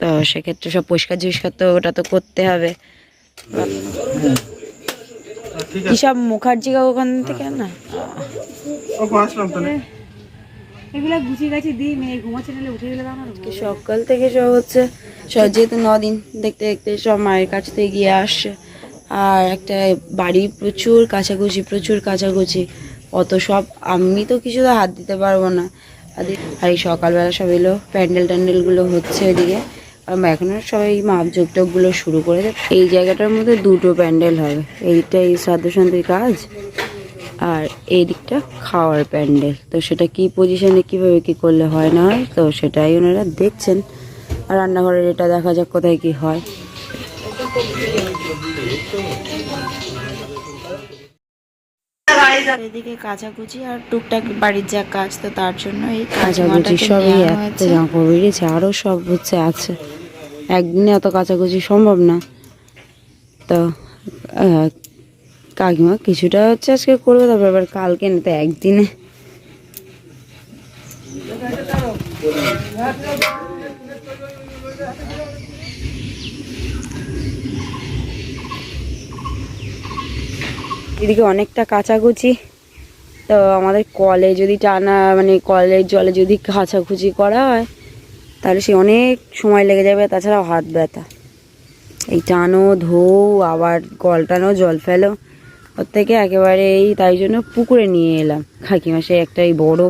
তো সেক্ষেত্রে সব পরিষ্কার জিনিসকার তো ওটা তো করতে হবে। ঠিক কি সব মুখার্জি ওখান থেকে না আছে আসলাম তাহলে। এগুলো গুছিয়ে গাছি দিই মেয়ে ঘুমাচ্ছে নাহলে উঠে গেলে আমার সকাল থেকে সব হচ্ছে সব যেহেতু দিন দেখতে দেখতে সব মায়ের কাছ থেকে গিয়ে আসছে। আর একটা বাড়ি প্রচুর কাছাকুচি প্রচুর কাছাকুচি অত সব, আমি তো কিছু তো হাত দিতে পারব না। আর এই- সকালবেলা সব এলো, প্যান্ডেল ট্যান্ডেলগুলো হচ্ছে এদিকে। আর এখনও সবাই মাপ যোগটোকগুলো শুরু করে দেয় এই জায়গাটার মধ্যে দুটো প্যান্ডেল হবে এইটা এই শ্রাদ্ধ শান্তির কাজ, আর এই দিকটা খাওয়ার প্যান্ডেল। তো সেটা কি পজিশনে কীভাবে কি করলে হয় না হয়, তো সেটাই ওনারা দেখছেন। আর রান্নাঘরের এটা দেখা যাক কোথায় কি হয়। এদিকে কাচাকুচি আর টুকটাক বাড়ির যা কাজ তো তার জন্য এই কাচাকুচি সবই একটা জামা কাপড় বেরিয়েছে আরও সব হচ্ছে আছে। একদিনে অত কাচাকুচি সম্ভব না। তো কাকিমা কিছুটা হচ্ছে আজকে করবে তারপর আবার কালকে না তো একদিনে। এদিকে অনেকটা কাচাকুচি। তো আমাদের কলে যদি টানা মানে কলের জলে যদি কাচাকুচি করা হয়, তাহলে সে অনেক সময় লেগে যাবে, তাছাড়াও হাত ব্যথা। এই টানো ধো আবার কল টানো জল ফেলো। ওর থেকে একেবারে এই তাই জন্য পুকুরে নিয়ে এলাম। কাকিমা সে একটা এই বড়ো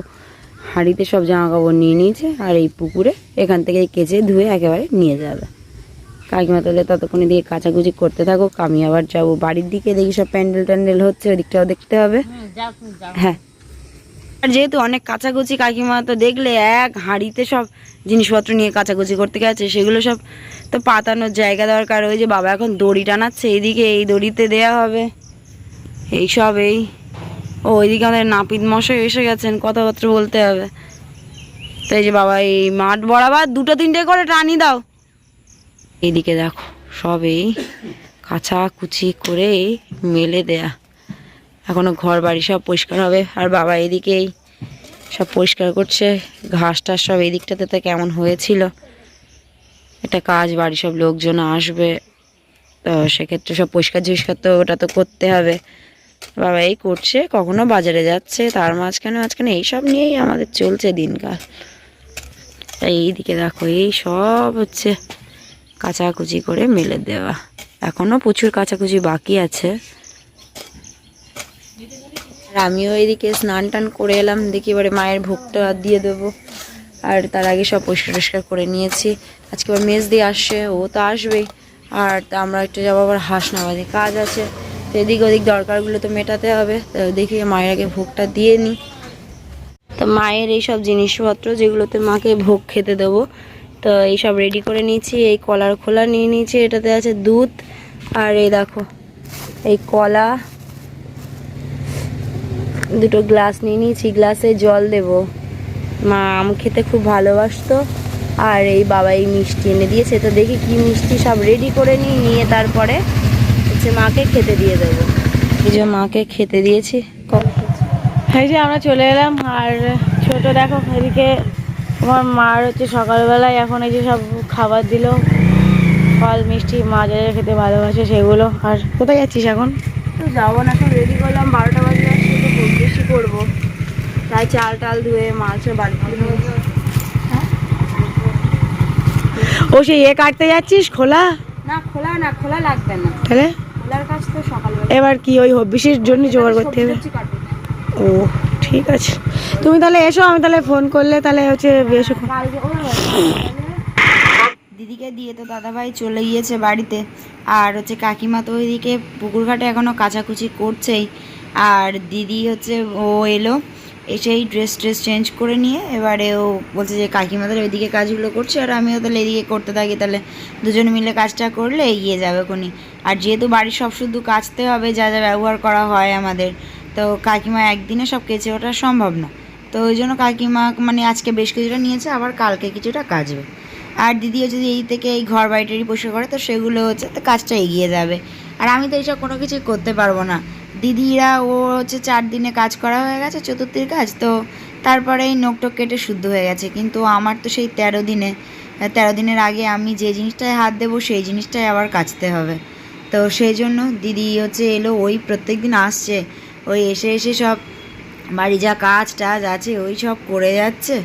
হাঁড়িতে সব জামা কাপড় নিয়ে নিয়েছে, আর এই পুকুরে এখান থেকে কেচে ধুয়ে একেবারে নিয়ে যাবে। কাকিমা তাহলে ততক্ষণ দিয়ে কাচাকুচি করতে থাকো আমি আবার যাব। বাড়ির দিকে দেখি সব প্যান্ডেল ট্যান্ডেল হচ্ছে ওই দিকটাও দেখতে হবে। হ্যাঁ। আর যেহেতু অনেক কাচাকুচি কাকিমা তো দেখলে এক হাঁড়িতে সব জিনিসপত্র নিয়ে কাচাকুচি করতে গেছে সেগুলো সব তো পাতানোর জায়গা দরকার ওই যে বাবা এখন দড়ি টানাচ্ছে এইদিকে এই দড়িতে দেয়া হবে। এই সব এই। ও ওইদিকে আমাদের নাপিত মশাই এসে গেছেন কথাবার্তা বলতে হবে। তো এই যে বাবা এই মাঠ বরাবর দুটো তিনটে করে টানি দাও। এইদিকে দেখো সব এই কাচাকুচি করে মেলে দেয়া। এখনও ঘর বাড়ি সব পরিষ্কার হবে। আর বাবা এদিকেই সব পরিষ্কার করছে। ঘাস টাস সব এই দিকটাতে তো কেমন হয়েছিল। একটা কাজ বাড়ি সব লোকজন আসবে। তো সেক্ষেত্রে সব পরিষ্কার জিনিসকার তো ওটা তো করতে হবে। বাবা এই করছে, কখনো বাজারে যাচ্ছে, তার মাঝখানে মাঝখানে এইসব নিয়েই আমাদের চলছে দিনকাল। এইদিকে দেখো, এই সব হচ্ছে কাচাকুচি করে মেলে দেওয়া। এখনও প্রচুর কাচাকুচি বাকি আছে। আর আমিও এদিকে স্নান টান করে এলাম। দেখি এবারে মায়ের ভোগটা দিয়ে দেবো। আর তার আগে সব পরিষ্কার টরিষ্কার করে নিয়েছি। আজকে আবার মেজ দিয়ে আসছে, ও তো আসবেই। আর তা আমরা একটু যাব আবার হাঁস নামাজে কাজ আছে। তো এদিক ওদিক দরকারগুলো তো মেটাতে হবে। তো দেখি মায়ের আগে ভোগটা দিয়ে নিই তো মায়ের এই সব জিনিসপত্র যেগুলোতে মাকে ভোগ খেতে দেবো তো এই সব রেডি করে নিয়েছি, এই কলার খোলা নিয়ে নিয়েছি, এটাতে আছে দুধ আর এই দেখো, এই কলা, দুটো গ্লাস নিয়ে নিয়েছি গ্লাসে জল দেব। মা আম খেতে খুব ভালোবাসতো, আর এই বাবা এই মিষ্টি এনে দিয়েছে, তো দেখি কি মিষ্টি সব রেডি করে নিই, নিয়ে তারপরে হচ্ছে মাকে খেতে দিয়ে দেবো। এই যে মাকে খেতে দিয়েছি এই যে আমরা চলে এলাম, আর ছোট দেখো, এদিকে আমার মার হচ্ছে সকালবেলায় এখন এই যে সব খাবার দিল। ফল মিষ্টি মা যা খেতে ভালোবাসে সেগুলো। আর কোথায় যাচ্ছিস এখন? তো যাব না এখন রেডি করলাম বারোটা বাজে তো খুব বেশি করব। তাই চাল টাল ধুয়ে মাছের বাড়ি ও সেই এ কাটতে যাচ্ছিস খোলা? না খোলা না খোলা লাগবে না। তাহলে? খোলার কাজ তো সকালবেলা। এবার কি ওই হবিষের জন্য জোগাড় করতে হবে? ও ঠিক আছে। তুমি তাহলে এসো, আমি তাহলে ফোন করলে তাহলে হচ্ছে বেশ দিদিকে দিয়ে তো দাদাভাই চলে গিয়েছে বাড়িতে। আর হচ্ছে কাকিমা তো ওইদিকে পুকুর ঘাটে এখনও কাচাকুচি করছেই। আর দিদি হচ্ছে, ও এলো এসেই ড্রেস ট্রেস চেঞ্জ করে নিয়ে এবারে ও বলছে যে কাকিমাদের ওইদিকে কাজগুলো করছে আর আমিও তাহলে এদিকে করতে থাকি। তাহলে দুজন মিলে কাজটা করলে এগিয়ে যাবে কোনি আর যেহেতু বাড়ির সব শুধু কাচতে হবে, যা যা ব্যবহার করা হয় আমাদের, তো কাকিমা একদিনে সব কেচে ওঠা সম্ভব না। তো ওই জন্য কাকিমা মানে আজকে বেশ কিছুটা নিয়েছে, আবার কালকে কিছুটা কাচবে। আর দিদিও যদি এই থেকে এই ঘর বাড়িটারি পরিষ্কার করে, তো সেগুলো হচ্ছে তো কাজটা এগিয়ে যাবে। আর আমি তো এইসব কোনো কিছুই করতে পারব না। দিদিরা, ও হচ্ছে চার দিনে কাজ করা হয়ে গেছে, চতুর্থীর কাজ, তো তারপরে এই নোক টোক কেটে শুদ্ধ হয়ে গেছে। কিন্তু আমার তো সেই তেরো দিনে, তেরো দিনের আগে আমি যে জিনিসটায় হাত দেবো, সেই জিনিসটাই আবার কাচতে হবে। তো সেই জন্য দিদি হচ্ছে এলো, ওই প্রত্যেক দিন আসছে। ওই এসে এসে সব বাড়ি যা কাজ টাজ আছে, ওই সব করে যাচ্ছে,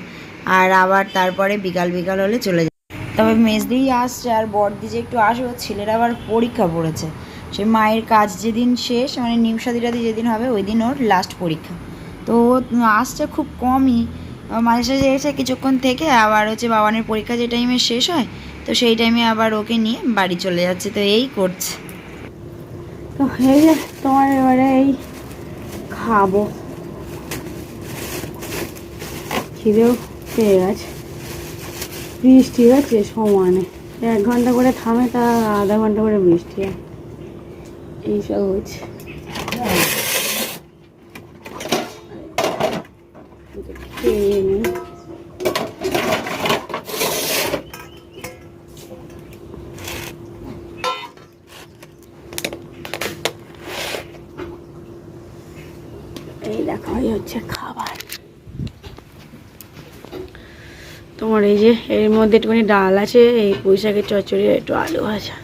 আর আবার তারপরে বিকাল বিকাল হলে চলে যায় তবে মেজদিই আসছে, আর বড়দি যে একটু আসবে ছেলের আবার পরীক্ষা পড়েছে। সে মায়ের কাজ যেদিন শেষ মানে নিমসাদিরাদি যেদিন হবে, ওই দিন ওর লাস্ট পরীক্ষা। তো আসছে খুব কমই মাঝে সাঝে এসে কিছুক্ষণ থেকে আবার হচ্ছে বাবানের পরীক্ষা যে টাইমে শেষ হয়, তো সেই টাইমে আবার ওকে নিয়ে বাড়ি চলে যাচ্ছে, তো এই করছে। তো তোমার এবারে এই খাব। খিদেও পেয়ে গেছে। বৃষ্টি হচ্ছে সমানে। এক ঘণ্টা করে থামে, তা আধা ঘণ্টা করে বৃষ্টি হয়। এইসব হচ্ছে। এই দেখো হচ্ছে খাবার। তোমার এই যে এর মধ্যে একটুখানি ডাল আছে, এই পুঁই শাকের চচ্চড়ি একটু আলু ভাজা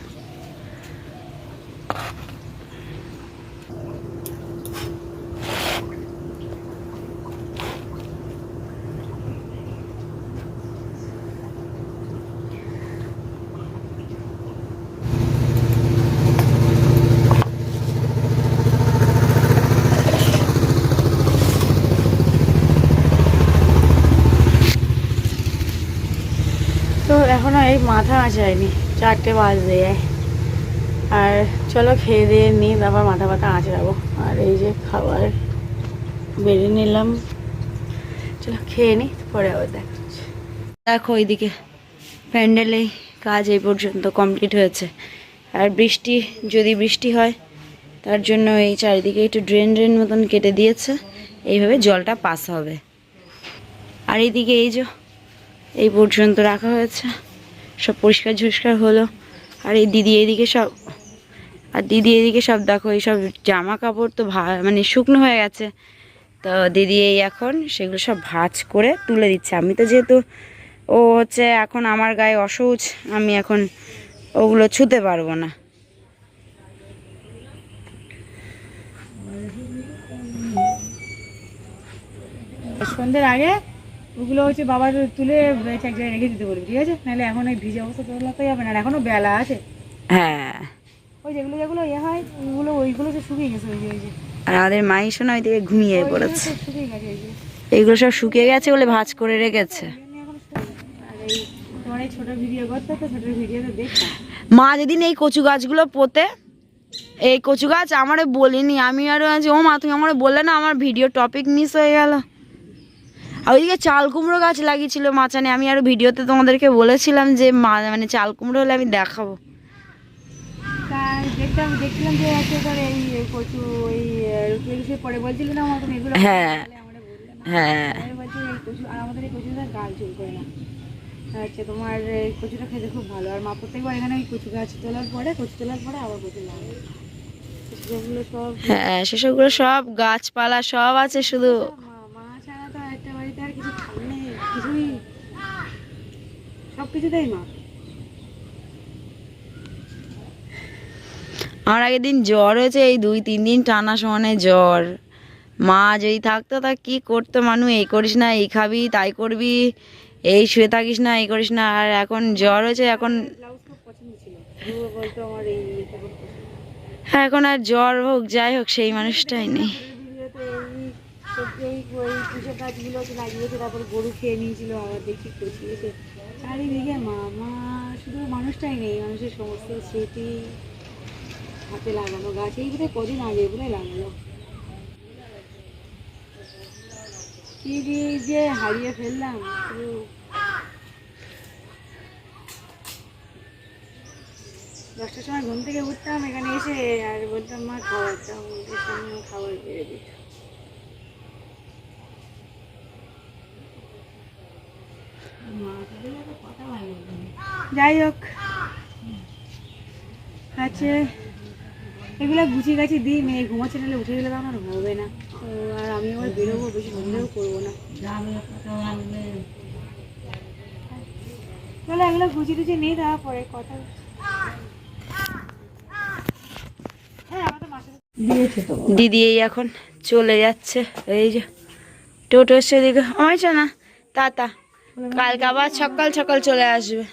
তো এখনও এই মাথা আঁচড়ায়নি, চারটে বাজতে যায়। আর চলো খেয়ে দিয়ে নিই তারপর মাথা ব্যথা আঁচড়াবো। আর এই যে খাবার বেড়ে নিলাম। চলো খেয়ে নিই পরে আবার দেখা। দেখো ওইদিকে প্যান্ডেলে কাজ এই পর্যন্ত কমপ্লিট হয়েছে। আর বৃষ্টি, যদি বৃষ্টি হয়, তার জন্য এই চারিদিকে একটু ড্রেন ড্রেন মতন কেটে দিয়েছে। এইভাবে জলটা পাস হবে। আর এইদিকে এই যে, এই পর্যন্ত রাখা হয়েছে। সব পরিষ্কার ঝুষ্কার হলো। আর এই দিদি এইদিকে সব আর দিদি এদিকে সব দেখো, এই সব জামা কাপড় তো মানে শুকনো হয়ে গেছে। তো দিদি এই এখন সেগুলো সব ভাঁজ করে তুলে দিচ্ছে। আমি তো যেহেতু ও হচ্ছে এখন আমার গায়ে অসৌচ আমি এখন ওগুলো ছুতে পারব না। সন্ধ্যের আগে ওগুলো হচ্ছে বাবার তুলে এক জায়গায় রেখে দিতে বলবি ঠিক আছে? নাহলে এখন ওই ভিজে অবস্থা তোলাতে যাবে না আর এখনও বেলা আছে। হ্যাঁ। ওই যেগুলো যেগুলো ইয়ে হয় ওগুলো ওইগুলো সব শুকিয়ে গেছে ওই যে ওই যে। আর আমাদের মাই শোনা ওইদিকে ঘুমিয়ে পড়েছে। শুকিয়ে গেছে ওই যে। এইগুলো সব শুকিয়ে গেছে বলে ভাঁজ করে রেখেছে। এই মা যেদিন এই কচু গাছগুলো পোতে এই কচু গাছ আমারে বলিনি আমি আরও আছি। ও মা তুমি আমারে বললে না আমার ভিডিও টপিক মিস হয়ে গেল? আর ওইদিকে চাল কুমড়ো গাছ লাগিয়েছিল মাচানে। আমি আরও ভিডিওতে তোমাদেরকে বলেছিলাম যে মানে চাল কুমড়ো হলে আমি দেখাবো। তাই দেখতাম দেখছিলাম যে এই কচু ওই রুটি রুটি পরে বলছিল না আমার হ্যাঁ। হ্যাঁ আচ্ছা তোমার এই কচুটা খেতে খুব ভালো। আর মা প্রত্যেকবার এখানে ওই কচু গাছ তোলার পরে কচু তোলার পরে আবার কচু লাগে হ্যাঁ সেসবগুলো সব গাছপালা সব আছে শুধু। বাড়িতে আর কিছু নেই কিছুই। সব কিছুতেই মা। আমার আগের দিন জ্বর হয়েছে এই দুই তিন দিন টানা সমানে জ্বর। মা যদি থাকতো তা কি করতো মানু? এই করিস না এই খাবি তাই করবি। এই শুয়ে থাকিস না এই করিস না। আর এখন জ্বর হয়েছে এখন হ্যাঁ, এখন আর জ্বর হোক যাই হোক সেই মানুষটাই নেই ভিডিওতে এই সবজি এই ওই পুজো গাছগুলো লাগিয়েছে তারপর গরু খেয়ে নিয়েছিল আবার দেখি কচিয়েছে চারিদিকে মা মা শুধু মানুষটাই নেই, মানুষের সমস্ত স্মৃতি হাতে লাগানো গাছ। এই বোধহয় কদিন আগে, বোধহয় লাগালো। কি যে হারিয়ে ফেললাম দশটার সময় ঘুম থেকে উঠতাম, এখানে এসে আর বলতাম, মা, খাবার দাও খাবার বেড়ে দিত যাই হোক। আচ্ছা এগুলো গুছিয়ে গাছি দিই মেয়ে ঘুমাচ্ছে নাহলে উঠে গেলে তো আমার হবে না। তো আর আমি আমার বেরোবো বেশি ঘুরেও করব না। তাহলে এগুলো গুছিয়ে টুছিয়ে নেই তারপরে কথা দিদি এই এখন চলে যাচ্ছে এই যে টোটো এসছে এদিকে আমার না তাতা কালকে আবার সকাল সকাল চলে আসবে।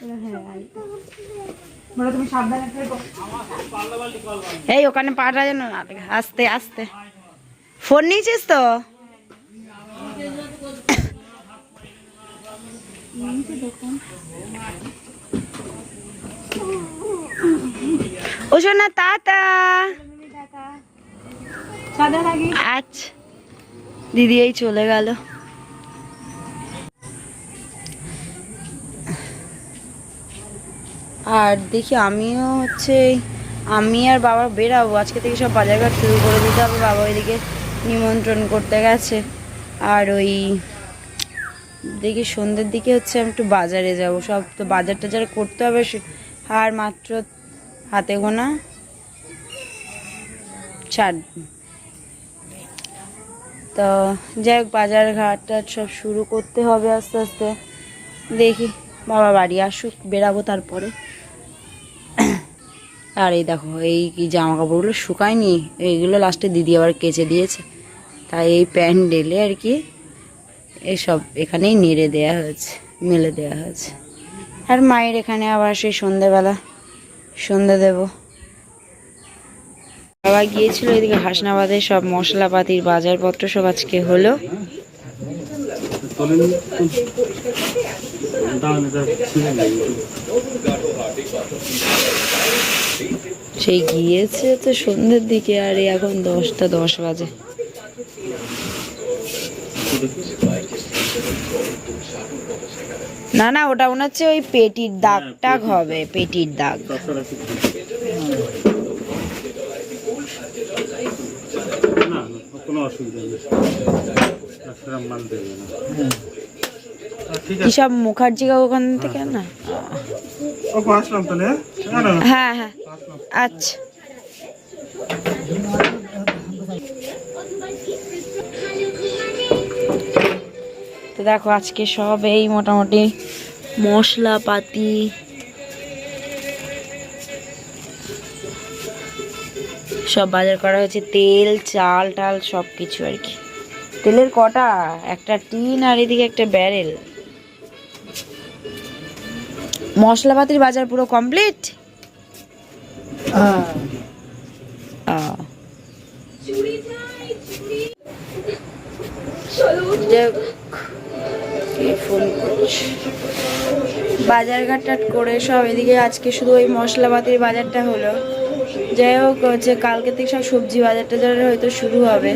এই ওখানে পাটা যেন না আস্তে আস্তে। ফোন নিয়েছিস তো? ও শোনা তাতা আচ্ছা। দিদি এই চলে গেল। আর দেখি আমিও হচ্ছে আমি আর বাবা বেরাবো। আজকে থেকে সব বাজারঘাট শুরু করে দিতে হবে। বাবা ওইদিকে নিমন্ত্রণ করতে গেছে। আর ওই দেখি সন্ধ্যের দিকে হচ্ছে আমি একটু বাজারে যাব। সব তো বাজার টাজার করতে হবে। আর মাত্র হাতে গোনা চার তো যাই হোক বাজার ঘাট সব শুরু করতে হবে আস্তে আস্তে। দেখি। বাবা বাড়ি আসুক, বেরাবো তারপরে। আর এই দেখো, এই জামা কাপড়গুলো শুকায়নি, এইগুলো লাস্টে দিদি আবার কেচে দিয়েছে। তাই এই প্যান্ডেলে আর কি এসব এখানেই নেড়ে দেয়া হয়েছে, মেলে দেয়া হয়েছে। আর মায়ের এখানে আবার সেই সন্ধেবেলা, সন্ধে দেবো। বাবা গিয়েছিল এদিকে হাসনাবাদে সব মশলাপাতির বাজারপত্র সব আজকে হলো। সেই গিয়েছে তো সন্ধ্যের দিকে আর এখন দশটা দশ বাজে। না না ওটা মনে হচ্ছে ওই পেটির দাগ। টাগ হবে পেটির দাগ। কোনো অসুবিধা নেই। মাল দেবে না। আহ, ঠিক কি সব মুখার্জি কাকু ওখান থেকে হ্যাঁ? না না। হ্যাঁ হ্যাঁ। আচ্ছা। তো দেখো আজকে সব এই মোটামুটি মশলাপাতি। সব বাজার করা হয়েছে তেল চাল টাল সব কিছু আর কি। তেলের কটা? একটা টিন আর এদিকে একটা ব্যারেল। মশলাপাতির বাজার পুরো কমপ্লিট? বাজার ঘাটটাট করে সব এদিকে আজকে শুধু ওই মশলাপাতির বাজারটা হলো। যাই হোক হচ্ছে কালকে থেকে সব সবজি বাজার টাজার হয়তো শুরু হবে।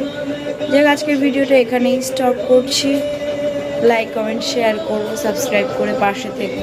যাই হোক আজকের ভিডিওটা এখানেই স্টপ করছি। লাইক কমেন্ট শেয়ার করব সাবস্ক্রাইব করে পাশে থেকে।